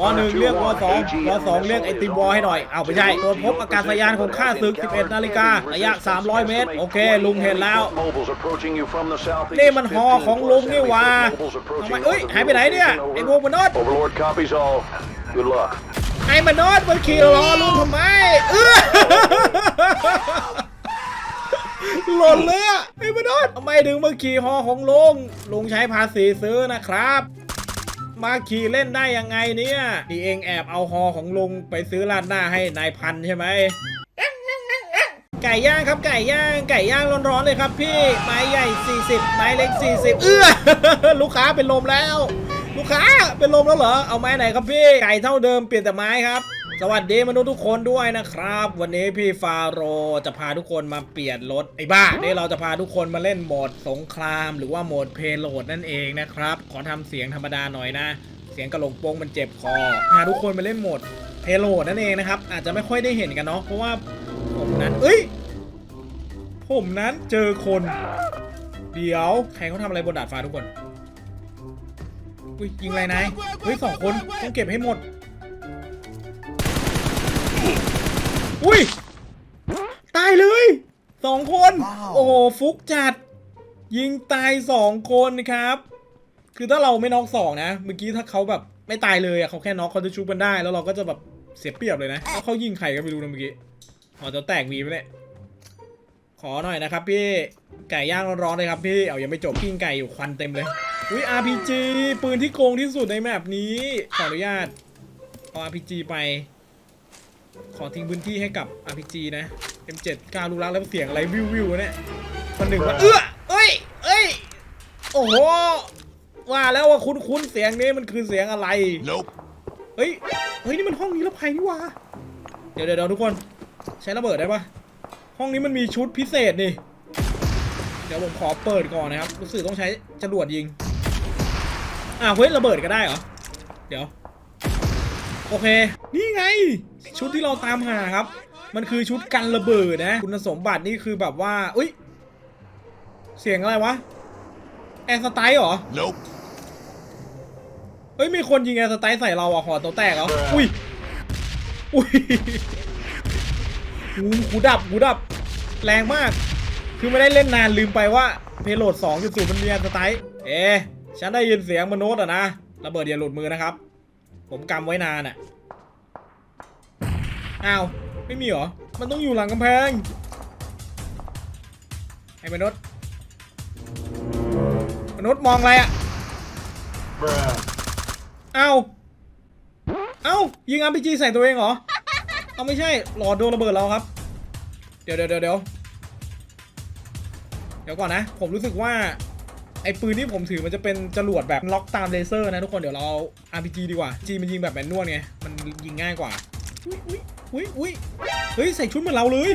วอหนึ่งเรียกวอสองวอสองเรียกไอติมวอให้หน่อย เอาไปใช่ตัวจพบอากาศยานของข้าศึก 11 นาฬิการะยะ 300 เมตร โอเค ลุงเห็นแล้ว นี่มันฮอของลุงนี่ว่าทำไมเอ้ย หายไปไหนเนี่ย ไอ้พวกมนุษย์ไอ้มนุษย์มันขี่ล้อลุงทำไมเออหล่นเลยอะไอ้มนุษย์ทำไมถึงมาขี่ฮอของลุงลุงใช้ภาษีซื้อนะครับ มาขี่เล่นได้ยังไงเนี่ยนี่เองแอบเอาฮอของลุงไปซื้อร้านหน้าให้นายพันใช่ไหมไก่ย่างครับไก่ย่างไก่ย่างร้อนๆเลยครับพี่ไม้ใหญ่ 40 ไม้เล็ก 40 เอื้อลูกค้าเป็นลมแล้ว ลูกค้าเป็นลมแล้วเหรอเอาไม้ไหนครับพี่ไก่เท่าเดิมเปลี่ยนแต่ไม้ครับ สวัสดีมนุษย์ทุกคนด้วยนะครับ วันนี้พี่ฟาโรจะพาทุกคนมาเปลี่ยนรถไอ้บ้าเนี่เราจะพาทุกคนมาเล่นโหมดสงคราม หรือว่าโหมดเพลโหลดนั่นเองนะครับ ขอทำเสียงธรรมดาหน่อยนะ เสียงกระโหลกโป้งมันเจ็บคอพาทุกคนมาเล่นโหมดเพลโหลดนั่นเองนะครับ อาจจะไม่ค่อยได้เห็นกันเนาะเพราะว่าผมนั้นเอ้ยผมนั้นเจอคน เดี๋ยวใครเขาทำอะไรบนดาดฟ้าทุกคนอุ้ยยิงอะไรนายเฮ้ยสองคนต้องเก็บให้หมด อุ้ย ตายเลยสองคน โอ้โหฟุกจัด ยิงตายสองคนครับ คือถ้าเราไม่น็อกสองนะ เมื่อกี้ถ้าเขาแบบไม่ตายเลยอะเขาแค่น็อกเขาจะชุบกันได้ แล้วเราก็จะแบบเสียเปรียบเลยนะแล้วเขายิงใครก็ไม่รู้นะเมื่อกี้อ๋อจะแตกมีไหมเนี่ยขอหน่อยนะครับพี่ไก่ย่างร้อนๆเลยครับพี่เอายังไม่จบปิ้งไก่อยู่ควันเต็มเลยอุ้ย RPG ปืนที่โกงที่สุดในแมปนี้ขออนุญาตเอา RPG ไป ขอทิ้งพื้นที่ให้กับ RPG นะ M7 กาลูกรักแล้วเสียงอะไรวิววิวๆเนี่ยคนหนึ่งว่าเอื้อเอ้ยเอ้ยโอ้โหว่าแล้วว่าคุ้นๆเสียงนี้มันคือเสียงอะไร Nope. เฮ้ยเฮ้ยนี่มันห้องนิรภัยนี่หว่าเดี๋ยวเดี๋ยวเดี๋ยวทุกคนใช้ระเบิดได้ปะห้องนี้มันมีชุดพิเศษนี่เดี๋ยวผมขอเปิดก่อนนะครับรู้สึกต้องใช้จรวดยิงอ่าวเฮ้ยระเบิดก็ได้เหรอเดี๋ยว โอเค นี่ไง ชุดที่เราตามหาครับ มันคือชุดกันระเบิดนะ คุณสมบัตินี่คือแบบว่าอุ้ย เสียงอะไรวะ แอร์สไตล์เหรอ Nope. เฮ้ย มีคนยิงแอร์สไตล์ใส่เราอะหอตัวแตกเหรอ อุ้ย อุ้ยหูหูดับหูดับ แรงมาก คือไม่ได้เล่นนานลืมไปว่าเพโลด2.0มันมีแอร์สไตล์เอ๊ะฉันได้ยินเสียงมโนษอะนะ ระเบิดอย่าหลุดมือนะครับ ผมกำไว้นานอะอ้าวไม่มีเหรอ มันต้องอยู่หลังกำแพง ไอ้มนุษย์ มนุษย์มองอะไรอะเอ้าเอ้ายิง RPG ใส่ตัวเองเหรอ เอาไม่ใช่ หลอดโดนระเบิดเราครับ เดี๋ยวเดี๋ยวเดี๋ยวเดี๋ยวก่อนนะ ผมรู้สึกว่า ไอ้ปืนที่ผมถือมันจะเป็นจรวดแบบล็อกตามเลเซอร์นะทุกคนเดี๋ยวเราเอา RPG ดีกว่า G มันยิงแบบแมนนวลไง มันยิงง่ายกว่า อุ้ยอุ้ยอุ้ยอุ้ยเฮ้ย ใส่ชุดเหมือนเราเลย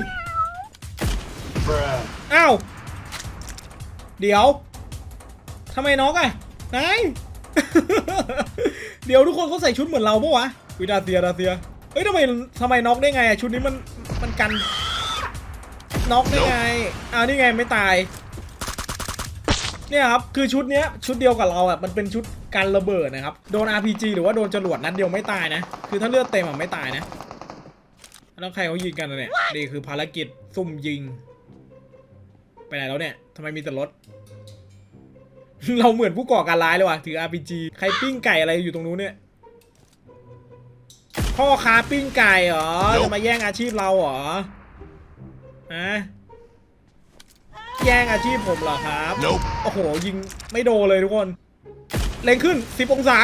อ้าว เดี๋ยวทำไมน็อกอะนาย เดี๋ยวทุกคนเขาใส่ชุดเหมือนเราปะวะวิดาเซียดาเซียเฮ้ยทำไมทำไมน็อกได้ไงอะชุดนี้มันมันกันน็อกได้ไงอ้าวนี่ไงไม่ตาย เนี่ยครับคือชุดเนี้ยชุดเดียวกับเราอะมันเป็นชุดกันระเบิดนะครับโดน RPG หรือว่าโดนจรวดนัดเดียวไม่ตายนะ คือถ้าเลือดเต็มอะไม่ตายนะแล้วใครเขายิงกันอะเนี่ยนี่คือภารกิจซุ่มยิง ไปไหนแล้วเนี่ยทำไมมีแต่รถ เราเหมือนผู้ก่อการร้ายเลยว่ะถือ RPG ใครปิ้งไก่อะไรอยู่ตรงนู้นเนี่ยพ่อค้าปิ้งไก่เหรอจะมาแย่งอาชีพเราเหรอฮะ แย่งอาชีพผมเหรอครับ Nope. โอ้โห ยิงไม่โดนเลยทุกคน เล็งขึ้น 10 องศา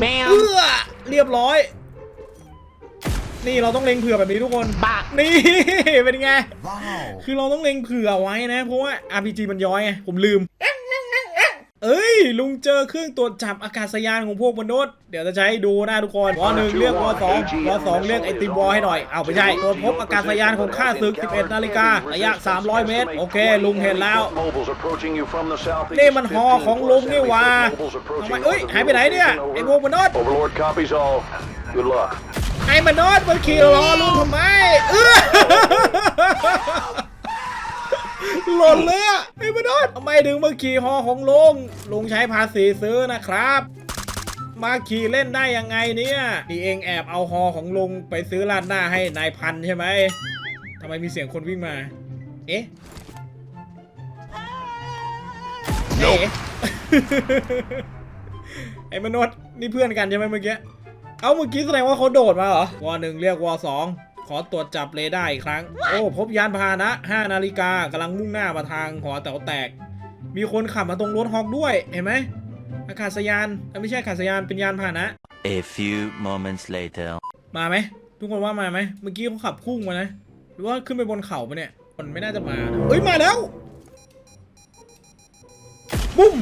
แมว เอื้อเรียบร้อย นี่เราต้องเล็งเผื่อแบบนี้ทุกคนปากนี่ เป็นไง Wow. คือเราต้องเล็งเผื่อไว้นะ เพราะว่า RPG มันย้อยไงผมลืม เอ้ย ลุงเจอเครื่องตรวจจับอากาศยานของพวกมนุษย์ เดี๋ยวจะใช้ดูนะทุกคนวอหนึ่งเรียกวอสองวอสองเรียกไอติมวอให้หน่อย เอาไปใช่ตัวพบอากาศยานของข้าศึก 11 นาฬิการะยะ 300 เมตร โอเค ลุงเห็นแล้ว Mobiles approaching you from the southeast. นี่มันฮอของลุงนี่หว่า Mobiles ทำไม approaching เอ้ย หายไปไหนเนี่ย ไอพวกมนุษย์ Overlord copies all. Good luck. ไอ้มนุษย์มันขี่ล้อลุงทำไมเออ หล่นเลยอะไอ้มนุษย์ทำไมถึงมาขี่ฮอของลุงลุงใช้ภาษีซื้อนะครับ มาขี่เล่นได้ยังไงเนี่ยนี่เองแอบเอาฮอของลุงไปซื้อราดหน้าให้นายพันธุ์ใช่ไหมทำไมมีเสียงคนวิ่งมา เอ๊ะเอ๊ะไอ้มนุษย์นี่เพื่อนกันใช่ไหมเมื่อกี้ เอาเมื่อกี้แสดงว่าเขาโดดมาเหรอวอหนึ่งเรียกวอสอง ขอตรวจจับเรดาร์อีกครั้ง โอ้ พบยานพาหนะ 5 นาฬิกากำลังมุ่งหน้ามาทางหอแต๋วแตก มีคนขับมาตรงรถฮอกด้วยเห็นไหมอากาศยานเอ้ยไม่ใช่อากาศยานเป็นยานพาหนะ A few moments later. มาไหมทุกคนว่ามาไหมเมื่อกี้เขาขับพุ่งมานะ หรือว่าขึ้นไปบนเขาปะเนี่ยมันไม่น่าจะมานะเอ้ยมาแล้วบุ้ม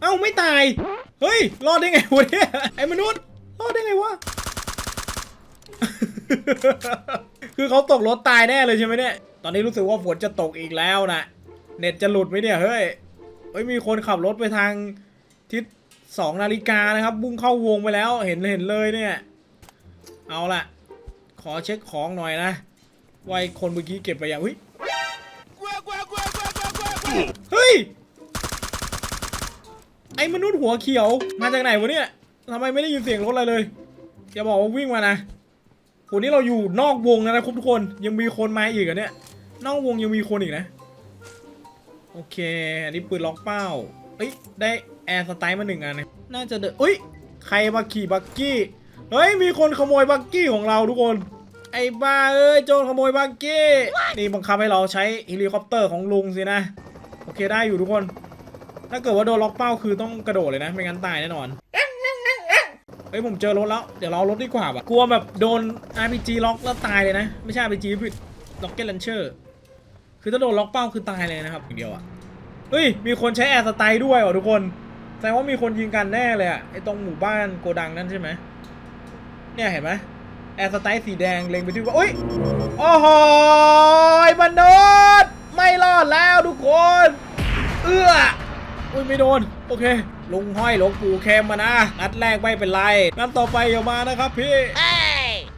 เอ้าไม่ตาย เฮ้ย รอดได้ไงวะเนี่ย ไอ้มนุษย์ รอดได้ไงวะ คือเขาตกรถตายแน่เลยใช่ไหมเนี่ย ตอนนี้รู้สึกว่าฝนจะตกอีกแล้วนะ เน็ตจะหลุดไหมเนี่ย เฮ้ย เฮ้ย มีคนขับรถไปทางทิศสองนาฬิกานะครับ บุ้งเข้าวงไปแล้ว เห็นเห็นเลยเนี่ย เอาล่ะ ขอเช็คของหน่อยนะว่าไอ้คนเมื่อกี้เก็บไปยังเฮ้ย เฮ้ย ไอ้มนุษย์หัวเขียว มาจากไหนวะเนี่ยทำไมไม่ได้ยินเสียงรถอะไรเลยอย่าบอกว่าวิ่งมานะโหนี่เราอยู่นอกวงนะครับทุกคนยังมีคนมาอีกอะเนี่ย นอกวงยังมีคนอีกนะ โอเค อันนี้ปืนล็อกเป้าเอ้ยได้แอร์สไตล์มาหนึ่งอันนะน่าจะเดนเอ้ยใครมาขี่บักกี้เฮ้ยมีคนขโมยบักกี้ของเราทุกคน ไอ้บ้าเอ้ยโจรขโมยบักกี้นี่บังคับให้เราใช้เฮลิคอปเตอร์ของลุงสินะโอเคได้อยู่ทุกคน ถ้าเกิดว่าโดนล็อกเป้าคือต้องกระโดดเลยนะ ไม่งั้นตายแน่นอนเฮ้ยผมเจอรถแล้ว เดี๋ยวเราเอรถดีกว่าว่ะ กลัวแบบโดน RPG ล็อกแล้วตายเลยนะ ไม่ใช่ RPG ผิดล็อกเก็ตลันเชอร์คือถ้าโดนล็อกเป้าคือตายเลยนะครับอย่างเดียวอะเฮ้ย มีคนใช้แอร์สไตล์ด้วยว่ะทุกคน แสดงว่ามีคนยิงกันแน่เลยอะไอตรงหมู่บ้านโกดังนั่นใช่ไหม เนี่ยเห็นไหมแอร์สไตล์สีแดงเล็งไปที่ว่าอุ้ย โอ้โหยมนุษย์ไม่รอดแล้วทุกคน เอื้อ อุ้ยไม่โดน โอเค ลุงห้อยหลวงปู่เคมมานะนัดแรกไม่เป็นไรนัดต่อไปอย่ามานะครับพี่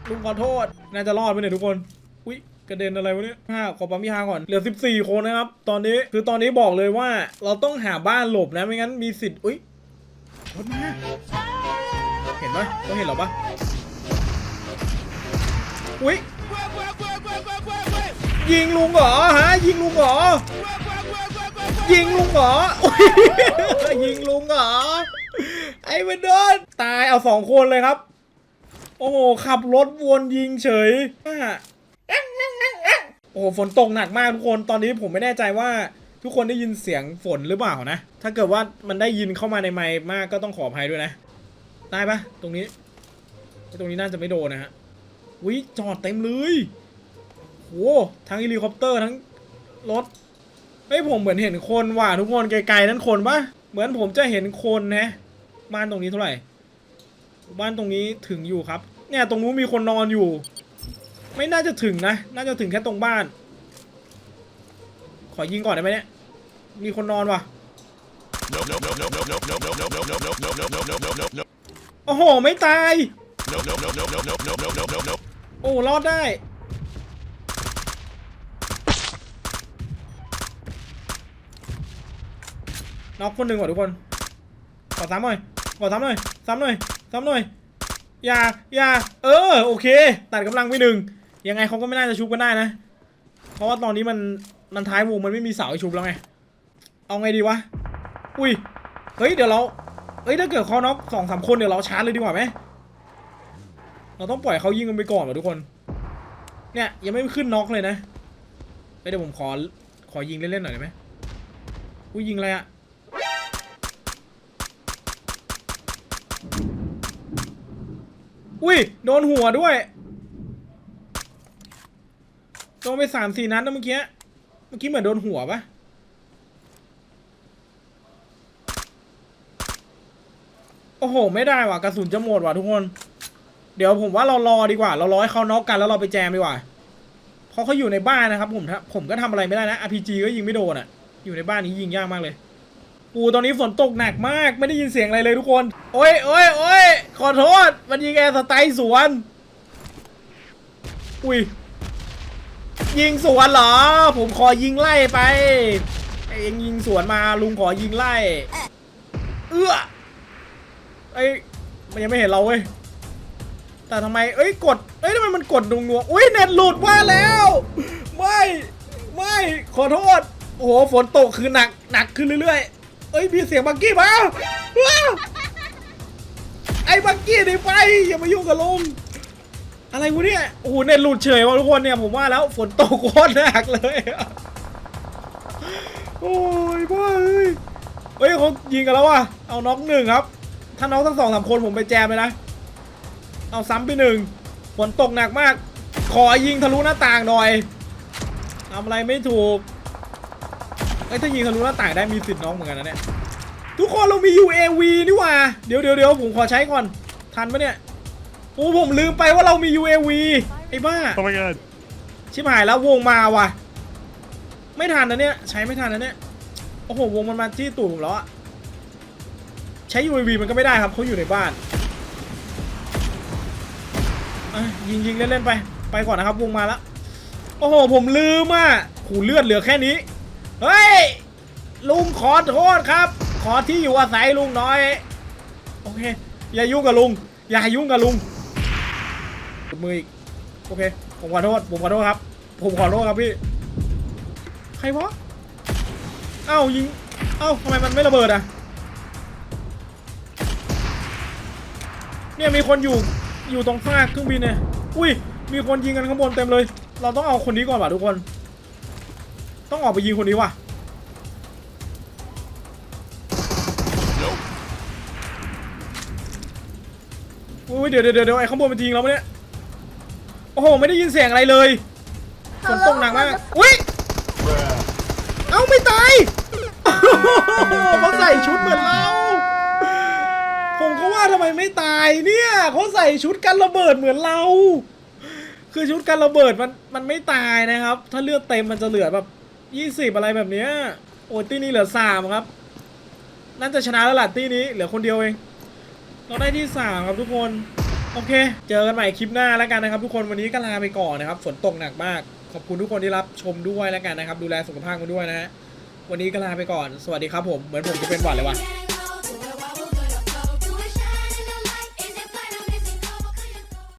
ลุงขอโทษ น่าจะรอดไปเนี่ยทุกคนอุ้ยกระเด็นอะไรวะเนี่ยห้าขอปั๊มยาก่อน เหลือ 14 คนนะครับ ตอนนี้ คือตอนนี้บอกเลยว่า เราต้องหาบ้านหลบนะ ไม่งั้นมีสิทธิ์ อุ้ยรถมา เห็นปะต้องเห็นเหรอปะอุ้ยยิงลุงเหรอฮะ ยิงลุงเหรอ ยิงลุงเหรออุ๊ยยิงลุงเหรอ ไอ้เวนเดนตายเอาสองคนเลยครับ โอ้โห ขับรถวนยิงเฉยอะโอ้โห ฝนตกหนักมากทุกคน ตอนนี้ผมไม่แน่ใจว่าทุกคนได้ยินเสียงฝนหรือเปล่านะ ถ้าเกิดว่ามันได้ยินเข้ามาในไมค์มากก็ต้องขออภัยด้วยนะ ได้ปะตรงนี้ ตรงนี้น่าจะไม่โดนนะฮะวิจอดเต็มเลยโหทั้งเฮลิคอปเตอร์ทั้งรถ เฮ้ยผมเหมือนเห็นคนว่ะทุกคนไกลๆนั้นคนปะเหมือนผมจะเห็นคนนะบ้านตรงนี้เท่าไหร่ บ้านตรงนี้ถึงอยู่ครับ เนี่ยตรงนู้นมีคนนอนอยู่ ไม่น่าจะถึงนะ น่าจะถึงแค่ตรงบ้าน ขอยิงก่อนได้ไหมเนี่ย มีคนนอนว่ะโอ้โห ไม่ตาย โอ้รอดได้ น็อกคนหนึ่งว่ะทุกคนขอซ้ำหน่อยขอซ้ำหน่อยซ้ำหน่อยซ้ำหน่อยอย่าอย่าเออโอเค ตัดกำลังไปหนึ่งยังไงเขาก็ไม่น่าจะชุบกันได้นะ เพราะว่าตอนนี้มันมันท้ายวงมันไม่มีเสาให้ชุบแล้วไงเอาไงดีวะอุ้ยเฮ้ยเดี๋ยวเราเฮ้ยถ้าเกิดเขาน็อกสองสามคนเดี๋ยวเราชาร์จเลยดีกว่าไหมเราต้องปล่อยเขายิงกันไปก่อนว่ะทุกคน เนี่ยยังไม่ขึ้นน็อกเลยนะเฮ้ยเดี๋ยวผมขอขอยิงเล่นๆหน่อยได้ไหมอุ้ยยิงอะไรอะ อุ้ย โดนหัวด้วย โดนไปสามสี่นัดนะเมื่อกี้ เมื่อกี้เหมือนโดนหัวปะโอ้โห ไม่ได้ว่ะ กระสุนจะหมดว่ะทุกคน เดี๋ยวผมว่าเรารอดีกว่า เรารอให้เขาน็อกกันแล้วเราไปแจมดีกว่า เพราะเขาอยู่ในบ้านนะครับผมผมก็ทำอะไรไม่ได้นะ RPG ก็ยิงไม่โดนอะ อยู่ในบ้านนี้ยิงยากมากเลย ปูตอนนี้ฝนตกหนักมากไม่ได้ยินเสียงอะไรเลยทุกคน โอ้ยโอ้ยโอ้ยขอโทษ มันยิงแอร์สไตล์สวน อุ้ย ยิงสวนเหรอ ผมขอยิงไล่ไปไอ้เองยิงสวนมาลุงขอยิงไล่ เอื้อไอ้มันยังไม่เห็นเราเว้ย แต่ทำไม เอ้ยกด เอ้ยทำไมมันกดดวงนัวอุ้ยเน็ตหลุดว่าแล้ว ไม่ ไม่ ขอโทษ โอ้โห ฝนตกคือหนัก หนักขึ้นเรื่อยๆ เอ้ยมีเสียงบักกี้มาว้าวไอ้บักกี้หนีไปอย่ามายุ่งกับลุงอะไรวะเนี่ยโอ้โหเน็ตหลุดเฉยว่ะทุกคนเนี่ยผมว่าแล้วฝนตกโคตรหนักเลยอะโอ้ยบ้าเอ้ยเฮ้ยเขายิงกันแล้วว่ะเอาน็อกหนึ่งครับ ถ้าน็อกทั้งสองสามคนผมไปแจมเลยนะ เอาซ้ำไปหนึ่งฝนตกหนักมาก ขอยิงทะลุหน้าต่างหน่อยทำอะไรไม่ถูก ไอ้ยถ้ายิงทะลุหน้าต่างได้มีสิทธิ์น้องเหมือนกันนะเนี่ยทุกคนเรามี UAV นี่หว่าเดี๋ยวเดี๋ยวเดี๋ยวผมขอใช้ก่อนทันปะเนี่ยโอ้ผมลืมไปว่าเรามี UAV ไอ้บ้า Oh my god. ชิบหายแล้ววงมาว่ะ ไม่ทันนะเนี่ยใช้ไม่ทันนะเนี่ยโอ้โหวงมันมาที่ตูดผมแล้วอะใช้ UAV มันก็ไม่ได้ครับเขาอยู่ในบ้านอะยิงยิงเล่นๆไป ไปก่อนนะครับวงมาแล้วโอ้โหผมลืมอะหูเลือดเหลือแค่นี้ เฮ้ย ลุงขอโทษครับ ขอที่อยู่อาศัยลุงน้อย โอเค อย่ายุ่งกับลุง อย่ายุ่งกับลุงมืออีก โอเค ผมขอโทษ ผมขอโทษครับ ผมขอโทษครับพี่ ใครวะ เอ้ายิง เอ้าทำไมมันไม่ระเบิดอะ เนี่ยมีคนอยู่ อยู่ตรงฟากเครื่องบินเนี่ย อุ้ย มีคนยิงกันข้างบนเต็มเลย เราต้องเอาคนนี้ก่อนว่ะทุกคน ต้องออกไปยิงคนนี้ว่ะ Nope. อุ้ยเดี๋ยวเดี๋ยวเดี๋ยวไอ้ข้างบนมันยิงเราปะเนี่ยโอ้โหไม่ได้ยินเสียงอะไรเลยฝนตกหนักมากอุ้ย Bruh. เอ้าไม่ตายเขาใส่ชุดเหมือนเราผมก็ว่าทำไมไม่ตายเนี่ยเขาใส่ชุดกันระเบิดเหมือนเรา คือชุดกันระเบิดมันมันไม่ตายนะครับ ถ้าเลือดเต็มมันจะเหลือแบบ ยี่สิบอะไรแบบเนี้ยโอ้ตีนี้เหลือสามครับน่าจะชนะแล้วล่ะตีนี้เหลือคนเดียวเองเราได้ที่สามครับทุกคนโอเค เจอกันใหม่คลิปหน้าแล้วกันนะครับ ทุกคนวันนี้ก็ลาไปก่อนนะครับฝนตกหนักมากขอบคุณทุกคนที่รับชมด้วยแล้วกันนะครับ ดูแลสุขภาพกันด้วยนะฮะวันนี้ก็ลาไปก่อนสวัสดีครับผมเหมือนผมจะเป็นหวัดเลยว่ะ